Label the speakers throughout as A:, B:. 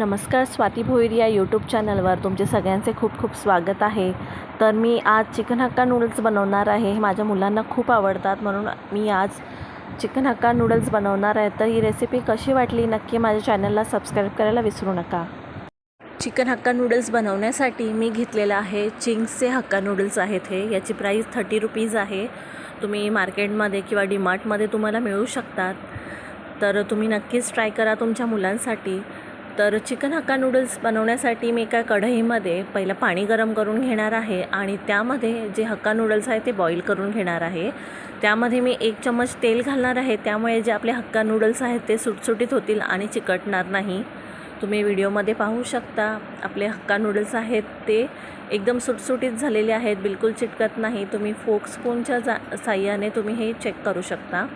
A: नमस्कार स्वाती भोईर या यूट्यूब चॅनलवर तुमचे सगळ्यांचे खूप खूप स्वागत आहे. तर मी आज चिकन हक्का नूडल्स बनवणार आहे. माझ्या मुलांना खूप आवडतात म्हणून मी आज चिकन हक्का नूडल्स बनवणार आहे. तर ही रेसिपी कशी वाटली नक्की माझ्या चॅनलला सबस्क्राईब करायला विसरू नका. चिकन हक्का नूडल्स बनवण्यासाठी मी घेतलेलं आहे चिंग्सचे हक्का नूडल्स आहेत हे. याची प्राईस थर्टी रुपीज आहे. तुम्ही मार्केटमध्ये किंवा डीमार्टमध्ये तुम्हाला मिळू शकतात. तर तुम्ही नक्कीच ट्राय करा तुमच्या मुलांसाठी. तर चिकन हक्का नूडल्स बनवण्यासाठी मी एका कढईमध्ये पहिलं पाणी गरम करून घेणार आहे आणि त्यामध्ये जे हक्का नूडल्स आहे ते बॉईल करून घेणार आहे. त्यामध्ये मी एक चम्मच तेल घालणार आहे. त्यामुळे जे आपले हक्का नूडल्स आहेत ते सुटसुटीत होतील आणि चिकटणार नाही. तुम्ही व्हिडिओमध्ये पाहू शकता आपले हक्का नूडल्स आहेत ते एकदम सुटसुटीत झालेले आहेत बिलकुल चिटकत नाही. तुम्ही फोक स्पूनच्या जा साह्याने तुम्ही हे चेक करू शकता.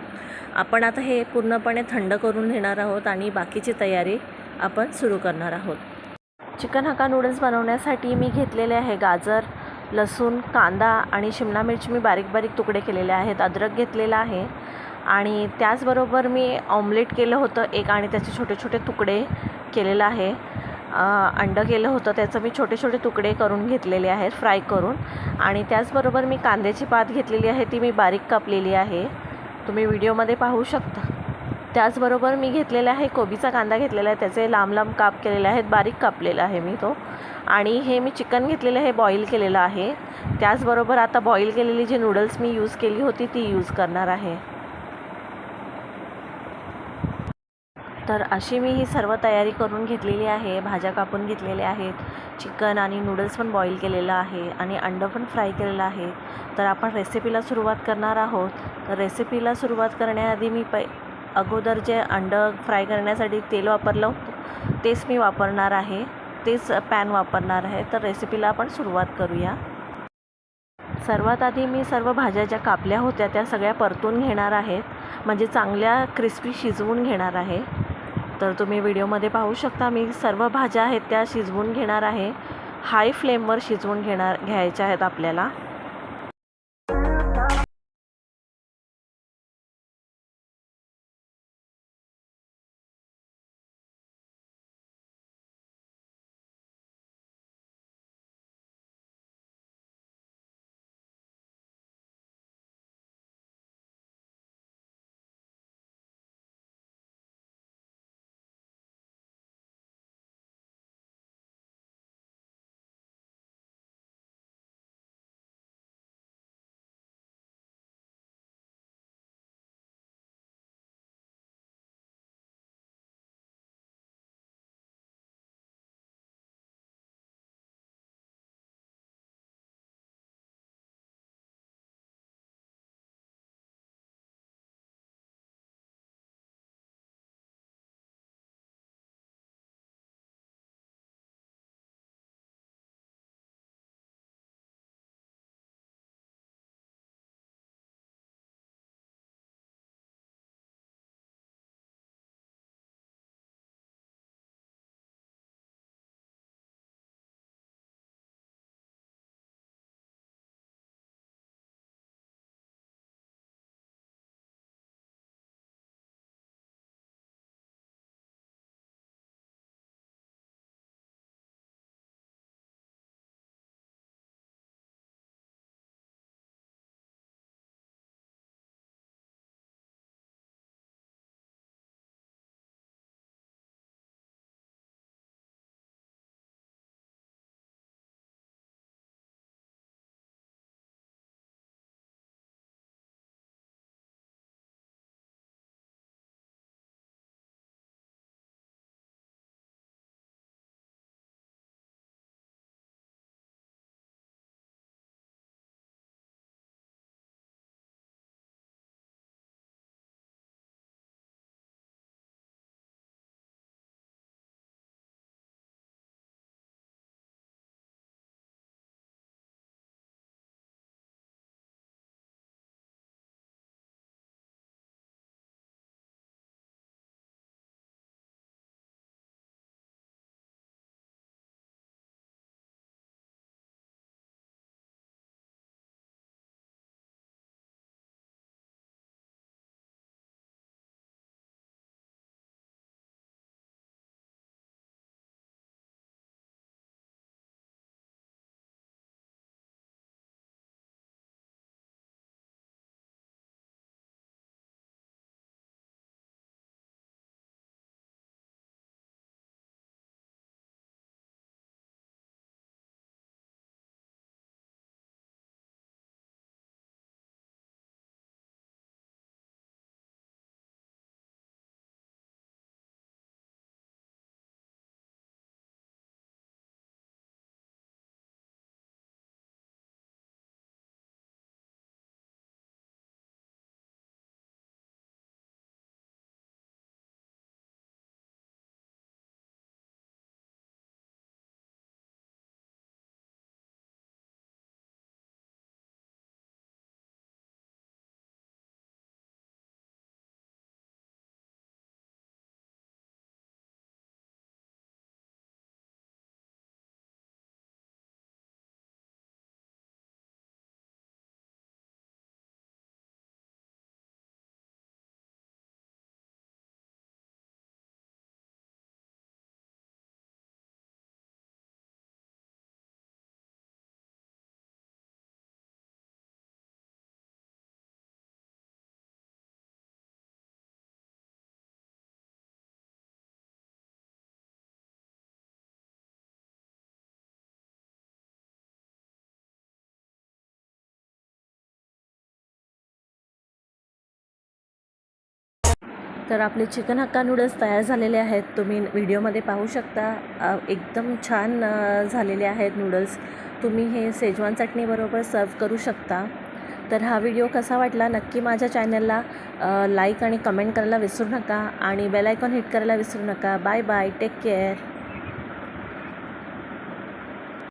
A: आपण आता हे पूर्णपणे थंड करून घेणार आहोत आणि बाकीची तयारी आपण सुरू करणार आहोत. चिकन हक्का नूडल्स बनवण्यासाठी मी घेतलेले आहे गाजर लसूण कांदा आणि शिमला मिरची मी बारीक बारीक तुकडे केलेले आहेत. अद्रक घेतलेला आहे आणि त्याचबरोबर मी ऑमलेट केलं होतं एक आणि त्याचे छोटे छोटे तुकडे केलेलं आहे. अंडं केलं होतं त्याचं मी छोटे छोटे तुकडे करून घेतलेले आहेत फ्राय करून. आणि त्याचबरोबर मी कांद्याची पात घेतलेली आहे ती मी बारीक कापलेली आहे. तुम्ही व्हिडिओमध्ये पाहू शकता. त्याचबरोबर मी घेतलेला आहे कोबीचा कांदा घेतलेला आहे त्याचे लांब लांब काप केलेले आहेत बारीक कापलेला आहे मी तो. आणि हे मी चिकन घेतलेलं आहे बॉईल केलेलं आहे. त्याचबरोबर आता बॉईल केलेली जी नूडल्स मी यूज केली होती ती यूज करणार आहे. तर अशी मी ही सर्व तयारी करून घेतलेली आहे भाज्या कापून घेतलेल्या आहेत चिकन आणि नूडल्स पण बॉईल केलेलं आहे आणि अंडं पण फ्राय केलेलं आहे. तर आपण रेसिपीला सुरुवात करणार आहोत. तर रेसिपीला सुरुवात करण्याआधी मी पै अगोदर जे अंडं फ्राय करण्यासाठी तेल वापरलं होतं तेच मी वापरणार आहे. तेच पॅन वापरणार आहे. तर रेसिपीला आपण सुरुवात करूया. सर्वात आधी मी सर्व भाज्या ज्या कापल्या होत्या त्या सगळ्या परतून घेणार आहेत म्हणजे चांगल्या क्रिस्पी शिजवून घेणार आहे. तर तुम्ही व्हिडिओमध्ये पाहू शकता मी सर्व भाज्या आहेत त्या शिजवून घेणार आहे. हाय फ्लेमवर शिजवून घेणार घ्यायच्या आहेत आपल्याला. तर आपले चिकन हक्का नूडल्स तयार झालेले आहेत. तुम्ही व्हिडिओमध्ये पाहू शकता एकदम छान झालेले आहेत नूडल्स तुम्ही हे सेजवान चटणीबरोबर सर्व करू शकता. तर हा व्हिडिओ कसा वाटला नक्की माझ्या चॅनलला लाईक आणि कमेंट करायला विसरू नका आणि बेल आयकॉन हिट करायला विसरू नका. Bye bye take care